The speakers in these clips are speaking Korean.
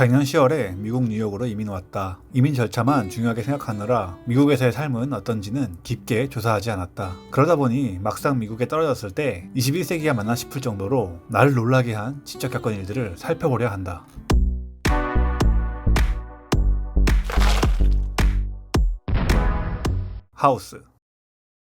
작년 10월에 미국 뉴욕으로 이민 왔다. 이민 절차만 중요하게 생각하느라 미국에서의 삶은 어떤지는 깊게 조사하지 않았다. 그러다 보니 막상 미국에 떨어졌을 때 21세기가 맞나 싶을 정도로 나를 놀라게 한 직접 겪은 일들을 살펴보려 한다. 하우스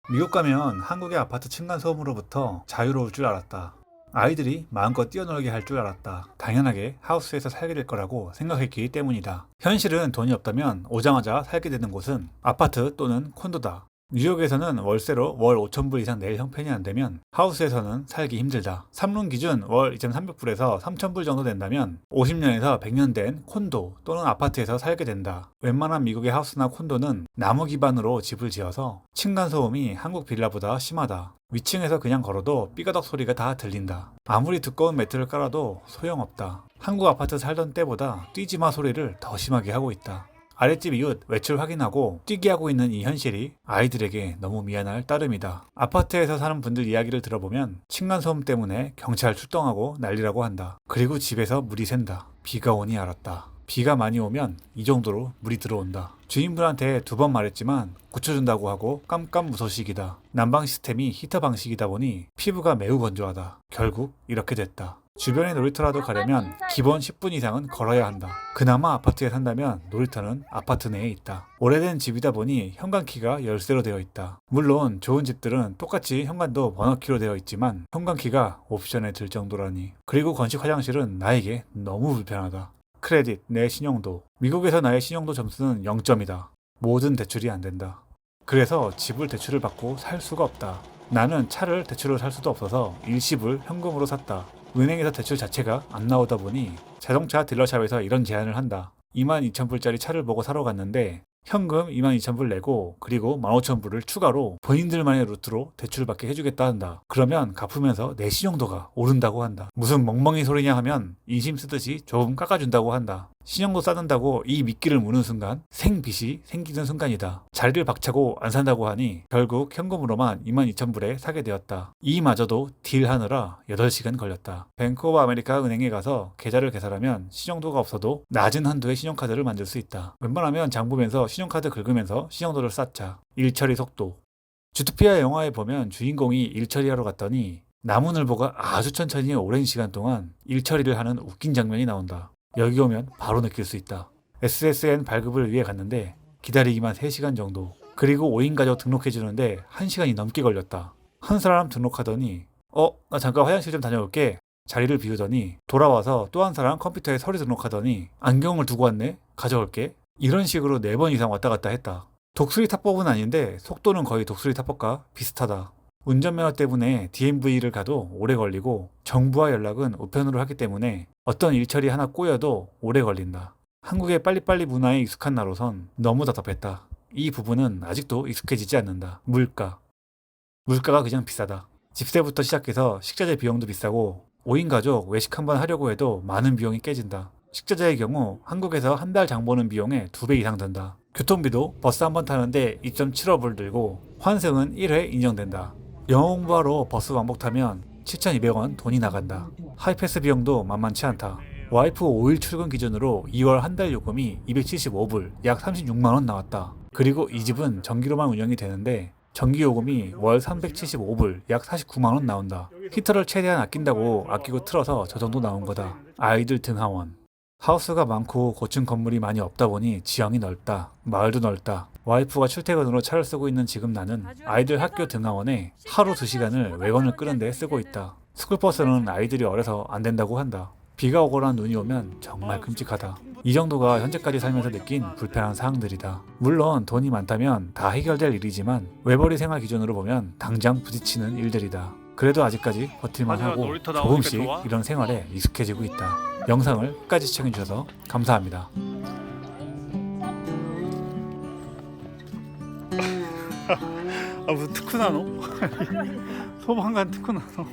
미국 가면 한국의 아파트 층간 소음으로부터 자유로울 줄 알았다. 아이들이 마음껏 뛰어놀게 할 줄 알았다. 당연하게 하우스에서 살게 될 거라고 생각했기 때문이다. 현실은 돈이 없다면 오자마자 살게 되는 곳은 아파트 또는 콘도다. 뉴욕에서는 월세로 월 5,000불 이상 낼 형편이 안 되면 하우스에서는 살기 힘들다. 3룸 기준 월 2,300불에서 3,000불 정도 된다면 50년에서 100년 된 콘도 또는 아파트에서 살게 된다. 웬만한 미국의 하우스나 콘도는 나무 기반으로 집을 지어서 층간 소음이 한국 빌라보다 심하다. 위층에서 그냥 걸어도 삐가덕 소리가 다 들린다. 아무리 두꺼운 매트를 깔아도 소용없다. 한국 아파트 살던 때보다 뛰지마 소리를 더 심하게 하고 있다. 아랫집 이웃 외출 확인하고 뛰게 하고 있는 이 현실이 아이들에게 너무 미안할 따름이다. 아파트에서 사는 분들 이야기를 들어보면 층간소음 때문에 경찰 출동하고 난리라고 한다. 그리고 집에서 물이 샌다. 비가 오니 알았다. 비가 많이 오면 이 정도로 물이 들어온다. 주인분한테 두 번 말했지만 고쳐준다고 하고 깜깜무소식이다. 난방 시스템이 히터 방식이다 보니 피부가 매우 건조하다. 결국 이렇게 됐다. 주변에 놀이터라도 가려면 기본 10분 이상은 걸어야 한다. 그나마 아파트에 산다면 놀이터는 아파트 내에 있다. 오래된 집이다 보니 현관키가 열쇠로 되어 있다. 물론 좋은 집들은 똑같이 현관도 번호키로 되어 있지만 현관키가 옵션에 들 정도라니. 그리고 건식 화장실은 나에게 너무 불편하다. 크레딧, 내 신용도. 미국에서 나의 신용도 점수는 0점이다. 모든 대출이 안 된다. 그래서 집을 대출을 받고 살 수가 없다. 나는 차를 대출로 살 수도 없어서 일시불 현금으로 샀다. 은행에서 대출 자체가 안 나오다 보니 자동차 딜러샵에서 이런 제안을 한다. 22,000불짜리 차를 보고 사러 갔는데 현금 22,000불 내고 그리고 15,000불을 추가로 본인들만의 루트로 대출받게 해주겠다 한다. 그러면 갚으면서 내 신용도가 오른다고 한다. 무슨 멍멍이 소리냐 하면 인심 쓰듯이 조금 깎아준다고 한다. 신용도 쌓는다고 이 미끼를 무는 순간 생빚이 생기는 순간이다. 자리를 박차고 안 산다고 하니 결국 현금으로만 22,000불에 사게 되었다. 이마저도 딜하느라 8시간 걸렸다. 뱅크 오브 아메리카 은행에 가서 계좌를 개설하면 신용도가 없어도 낮은 한도의 신용카드를 만들 수 있다. 웬만하면 장 보면서 신용카드 긁으면서 신용도를 쌓자. 일처리 속도. 주토피아 영화에 보면 주인공이 일처리하러 갔더니 나무늘보가 아주 천천히 오랜 시간 동안 일처리를 하는 웃긴 장면이 나온다. 여기 오면 바로 느낄 수 있다. SSN 발급을 위해 갔는데 기다리기만 3시간 정도. 그리고 5인 가족 등록해주는데 1시간이 넘게 걸렸다. 한 사람 등록하더니 어? 나 잠깐 화장실 좀 다녀올게. 자리를 비우더니 돌아와서 또 한 사람 컴퓨터에 서류 등록하더니 안경을 두고 왔네? 가져올게. 이런 식으로 4번 이상 왔다 갔다 했다. 독수리 탑법은 아닌데 속도는 거의 독수리 탑법과 비슷하다. 운전면허 때문에 DMV를 가도 오래 걸리고 정부와 연락은 우편으로 하기 때문에 어떤 일처리 하나 꼬여도 오래 걸린다. 한국의 빨리빨리 문화에 익숙한 나로선 너무 답답했다. 이 부분은 아직도 익숙해지지 않는다. 물가. 물가가 그냥 비싸다. 집세부터 시작해서 식자재 비용도 비싸고 5인 가족 외식 한번 하려고 해도 많은 비용이 깨진다. 식자재의 경우 한국에서 한 달 장 보는 비용의 2배 이상 든다. 교통비도 버스 한 번 타는데 2.75불 들고 환승은 1회 인정된다. 영어 공부하러 버스 왕복 타면 7,200원 돈이 나간다. 하이패스 비용도 만만치 않다. 와이프 5일 출근 기준으로 2월 한 달 요금이 275불, 약 36만원 나왔다. 그리고 이 집은 전기로만 운영이 되는데 전기 요금이 월 375불, 약 49만원 나온다. 히터를 최대한 아낀다고 아끼고 틀어서 저 정도 나온 거다. 아이들 등하원. 하우스가 많고 고층 건물이 많이 없다 보니 지형이 넓다. 마을도 넓다. 와이프가 출퇴근으로 차를 쓰고 있는 지금 나는 아이들 학교 등하원에 하루 2시간을 외건을 끄는데 쓰고 있다. 스쿨버스는 아이들이 어려서 안 된다고 한다. 비가 오거나 눈이 오면 정말 끔찍하다. 이 정도가 현재까지 살면서 느낀 불편한 사항들이다. 물론 돈이 많다면 다 해결될 일이지만 외벌이 생활 기준으로 보면 당장 부딪히는 일들이다. 그래도 아직까지 버틸만 하고 조금씩? 이런 생활에 익숙해지고 있다. 영상을 끝까지 시청해 주셔서 감사합니다. 아 무슨 특훈하노? 소방관 특훈하노?